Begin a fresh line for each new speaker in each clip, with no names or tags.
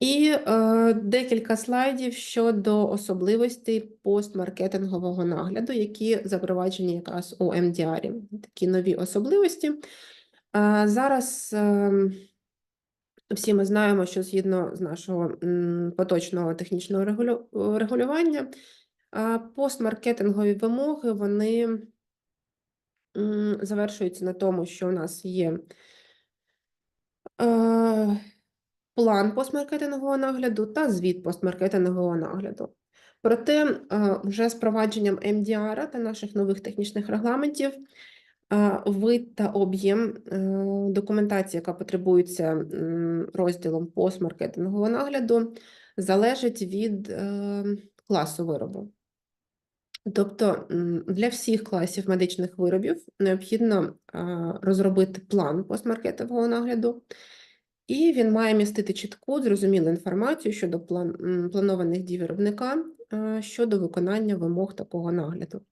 І е, декілька слайдів щодо особливостей постмаркетингового нагляду, які запроваджені якраз у MDR. Такі нові особливості. Е, зараз е, всі ми знаємо, що згідно з нашого м, поточного технічного регулю- регулювання, е, постмаркетингові вимоги вони м, завершуються на тому, що у нас є е, план постмаркетингового нагляду та звіт постмаркетингового нагляду. Проте, е, вже з провадженням MDR та наших нових технічних регламентів, е, вид та об'єм е, документації, яка потребується розділом постмаркетингового нагляду, залежить від класу виробу. Тобто для всіх класів медичних виробів необхідно розробити план постмаркетингового нагляду, і він має містити чітку, зрозумілу інформацію щодо план, планованих дій виробника е, щодо виконання вимог такого нагляду.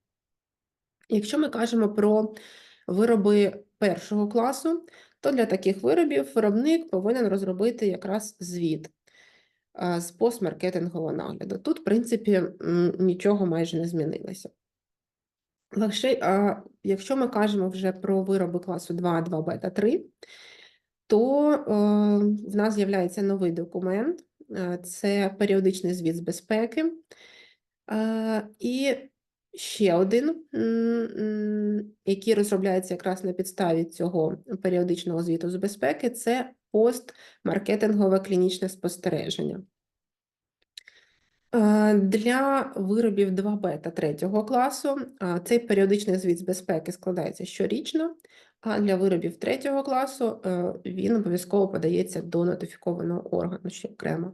Якщо ми кажемо про вироби першого класу, то для таких виробів виробник повинен розробити якраз звіт е, з постмаркетингового нагляду. Тут, в принципі, нічого майже не змінилося. А, якщо ми кажемо вже про вироби класу 2, 2 бета 3, то е, в нас з'являється новий документ, е, це періодичний звіт з безпеки. Е, і ще один, який розробляється якраз на підставі цього періодичного звіту з безпеки, це постмаркетингове клінічне спостереження. Для виробів 2 бета 3 класу цей періодичний звіт з безпеки складається щорічно, а для виробів 3 класу е, він обов'язково подається до нотифікованого органу ще окремо.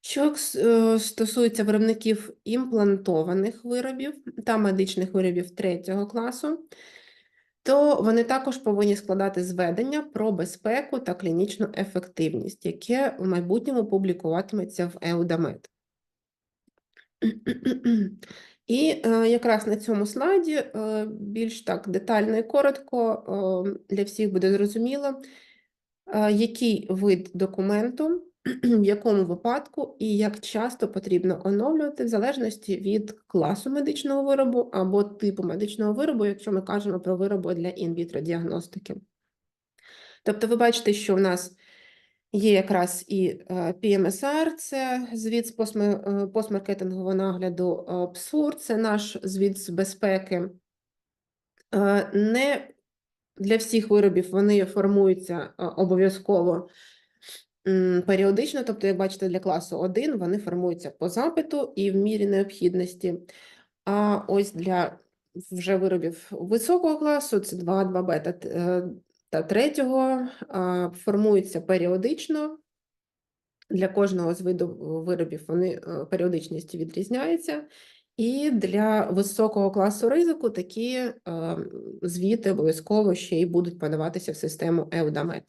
Що е, стосується виробників імплантованих виробів та медичних виробів 3 класу, то вони також повинні складати зведення про безпеку та клінічну ефективність, яке в майбутньому публікуватиметься в EUDAMED. І е, якраз на цьому слайді е, більш так детально і коротко е, для всіх буде зрозуміло, е, який вид документу, в якому випадку і як часто потрібно оновлювати, в залежності від класу медичного виробу або типу медичного виробу, якщо ми кажемо про вироби для інвітро діагностики. Тобто, ви бачите, що в нас є якраз і е, PMSR, це звіт з е, постмаркетингового нагляду, е, PSUR, це наш звіт з безпеки. Е, Не для всіх виробів вони формуються е, обов'язково періодично, тобто, як бачите, для класу 1 вони формуються по запиту і в мірі необхідності. А ось для вже виробів високого класу, це 2, 2 бета е, та третього, формуються періодично. Для кожного з виду виробів вони періодичність періодичністю відрізняються. І для високого класу ризику такі е, звіти обов'язково ще й будуть подаватися в систему EUDAMED.